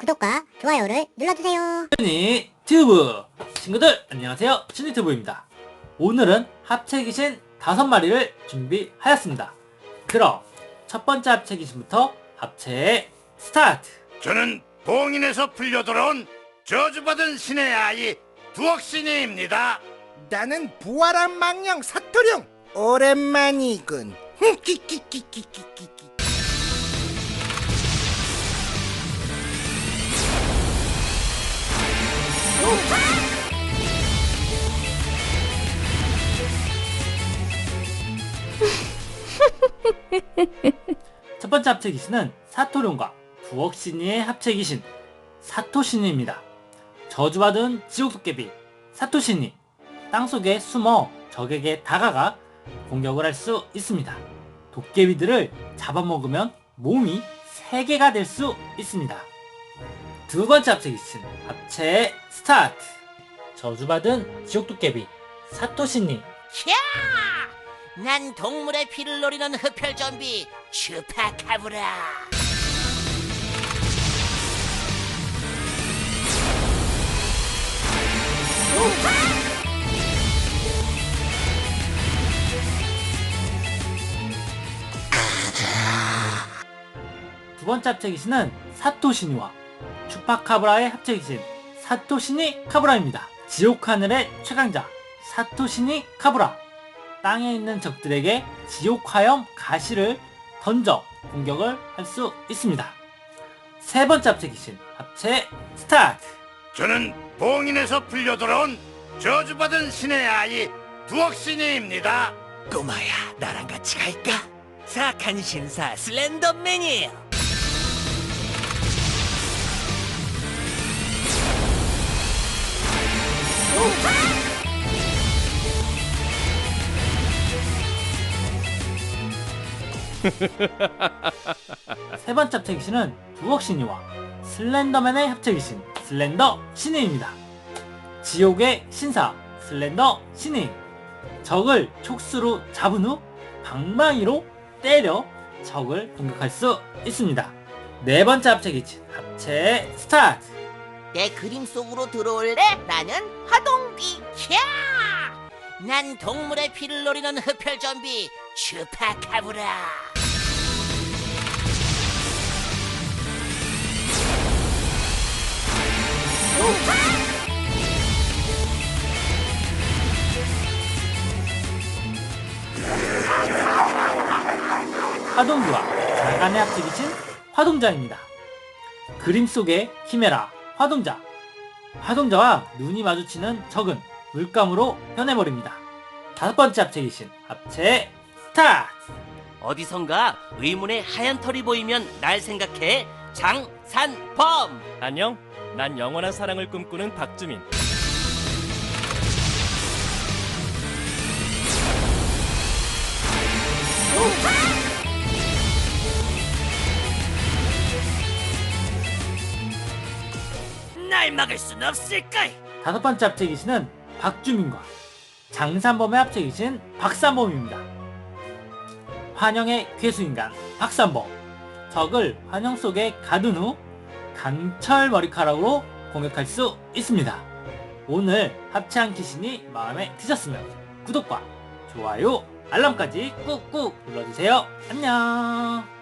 구독과 좋아요를 눌러주세요. 니 튜브. 친구들 안녕하세요. 신니튜브입니다. 오늘은 합체 귀신 다섯 마리를 준비하였습니다. 그럼 첫 번째 합체 귀신부터 합체 스타트. 저는 봉인에서 풀려 돌아온 저주받은 신의 아이 두억신이입니다. 나는 부활한 망령 사토룡. 오랜만이군. 끼끼끼끼끼끼끼 첫 번째 합체 귀신은 사토룡과 부엌 신이의 합체 귀신 사토 신이입니다. 저주받은 지옥 도깨비 사토 신이 땅속에 숨어 적에게 다가가 공격을 할 수 있습니다. 도깨비들을 잡아먹으면 몸이 3개가 될 수 있습니다. 두 번째 합체 귀신 합체 스타트. 저주받은 지옥 도깨비 사토 신이. 캬! 난 동물의 피를 노리는 흡혈 좀비 슈파카브라. 두 번째 합체 귀신은 사토시니와 추파카브라의 합체 귀신 사토시니 카브라입니다. 지옥 하늘의 최강자 사토시니 카브라. 땅에 있는 적들에게 지옥 화염 가시를 던져 공격을 할 수 있습니다. 세 번째 합체 귀신 합체 스타트. 저는 봉인에서 풀려 돌아온 저주받은 신의 아이 두억신이입니다. 꼬마야, 나랑 같이 갈까? 사악한 신사 슬렌더맨이에요. 세 번째 합체 귀신은 두억신이와 슬렌더맨의 합체 귀신 슬렌더 신이입니다. 지옥의 신사 슬렌더 신이 적을 촉수로 잡은 후 방망이로 때려 적을 공격할 수 있습니다. 네 번째 합체 귀신 합체 스타트 내 그림 속으로 들어올래? 나는 화동비. 캬! 난 동물의 피를 노리는 흡혈 좀비 슈파카브라. 화동기와 자간의 합체 귀신 화동자입니다. 그림 속의 키메라 화동자 화동자와 눈이 마주치는 적은 물감으로 변해버립니다. 다섯 번째 합체 귀신 합체 스타트 어디선가 의문의 하얀 털이 보이면 날 생각해 장산범 안녕. 난 영원한 사랑을 꿈꾸는 박주민. 날 막을 순 없을걸 다섯 번째 합체 귀신은 박주민과 장산범의 합체 귀신 박산범입니다. 환영의 괴수인간 박산범 적을 환영 속에 가둔 후 강철 머리카락으로 공격할 수 있습니다. 오늘 합체한 귀신이 마음에 드셨으면 구독과 좋아요 알람까지 꾹꾹 눌러주세요. 안녕